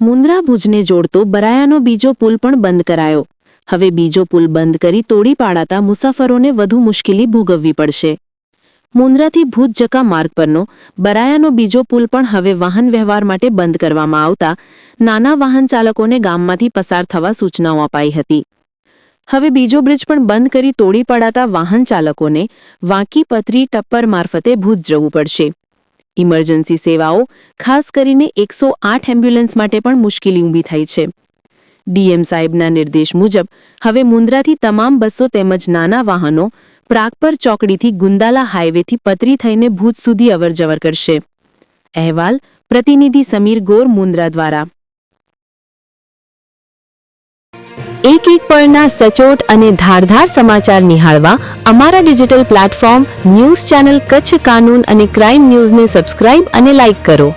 મુન્દ્રા ભુજને જોડતો બરાયાનો બીજો પુલ પણ બંધ કરાયો. હવે બીજો પુલ બંધ કરી તોડી પાડાતા મુસાફરોને વધુ મુશ્કેલી ભોગવવી પડશે. મુન્દ્રાથી ભુજ જકા માર્ગ પરનો બરાયાનો બીજો પુલ પણ હવે વાહન વ્યવહાર માટે બંધ કરવામાં આવતા નાના વાહન ચાલકોને ગામમાંથી પસાર થવા સૂચનાઓ અપાઈ હતી. હવે બીજો બ્રિજ પણ બંધ કરી તોડી પડાતા વાહન ચાલકોને વાંકી પતરી ટપ્પર મારફતે ભુજ જવું પડશે. ઇમરજન્સી સેવાઓ, ખાસ કરીને એકસો આઠ એમ્બ્યુલન્સ માટે પણ મુશ્કેલી ઊભી થઈ છે. ડીએમ સાહેબના નિર્દેશ મુજબ, હવે મુન્દ્રાથી તમામ બસો તેમજ નાના વાહનો પ્રાગપર ચોકડીથી ગુંદાલા હાઈવેથી પતરી થઈને ભૂત સુધી અવરજવર કરશે. અહેવાલ, પ્રતિનિધિ સમીર ગોર મુન્દ્રા દ્વારા. એક એક પળના સચોટ અને ધારધાર સમાચાર નિહાળવા અમારા digital platform news channel Kutch કાનૂન અને ક્રાઇમ ન્યૂઝને સબસ્ક્રાઇબ અને લાઇક કરો.